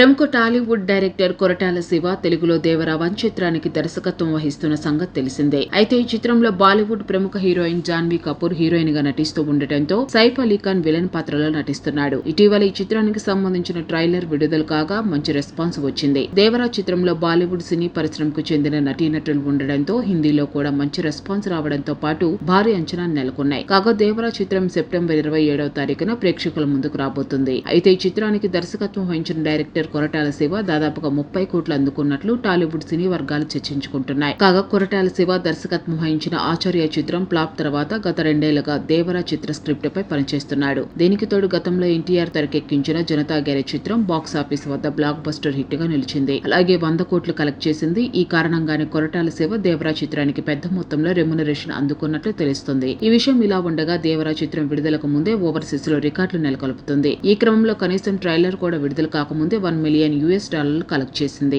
ప్రముఖ టాలీవుడ్ డైరెక్టర్ కొరటాల శివ తెలుగులో దేవరావన్ చిత్రానికి దర్శకత్వం వహిస్తున్న సంగతి తెలిసిందే. అయితే ఈ చిత్రంలో బాలీవుడ్ ప్రముఖ హీరోయిన్ జాన్వీ కపూర్ హీరోయిన్గా నటిస్తూ ఉండటంతో సైఫ్ అలీ ఖాన్ విలన్ పాత్రలో నటిస్తున్నాడు. ఇటీవల ఈ చిత్రానికి సంబంధించిన ట్రైలర్ విడుదల కాగా మంచి రెస్పాన్స్ వచ్చింది. దేవరా చిత్రంలో బాలీవుడ్ సినీ పరిశ్రమకు చెందిన నటీనటులు ఉండడంతో హిందీలో కూడా మంచి రెస్పాన్స్ రావడంతో పాటు భారీ అంచనా నెలకొన్నాయి. కాగా దేవరా చిత్రం సెప్టెంబర్ ఇరవై ఏడవ తారీఖున ప్రేక్షకుల ముందుకు రాబోతుంది. అయితే ఈ చిత్రానికి దర్శకత్వం వహించిన డైరెక్టర్ కొరటాల శివ దాదాపుగా ముప్పై కోట్లు అందుకున్నట్లు టాలీవుడ్ సినీ వర్గాలు చర్చించుకుంటున్నాయి. కాగా కొరటాల శివ దర్శకత్వం వహించిన ఆచార్య చిత్రం ఫ్లాప్ తర్వాత గత రెండేళ్ళుగా దేవరా చిత్ర స్క్రిప్ట్ పై పనిచేస్తున్నాడు. దీనికి తోడు గతంలో ఎన్టీఆర్ తెరకెక్కించిన జనతా గ్యారేజ్ చిత్రం బాక్స్ ఆఫీస్ వద్ద బ్లాక్ బస్టర్ హిట్గా నిలిచింది. అలాగే వంద కోట్లు కలెక్ట్ చేసింది. ఈ కారణంగానే కొరటాల శివ దేవరా చిత్రానికి పెద్ద మొత్తంలో రెమ్యునరేషన్ అందుకున్నట్లు తెలుస్తుంది. ఈ విషయం ఇలా ఉండగా దేవరా చిత్రం విడుదలకు ముందే ఓవర్సీస్లో రికార్డులు నెలకొల్పుతుంది. ఈ క్రమంలో కనీసం ట్రైలర్ కూడా విడుదల కాకముందే వన్ మిలియన్ యూఎస్ డాలర్లు కలెక్ట్ చేసింది.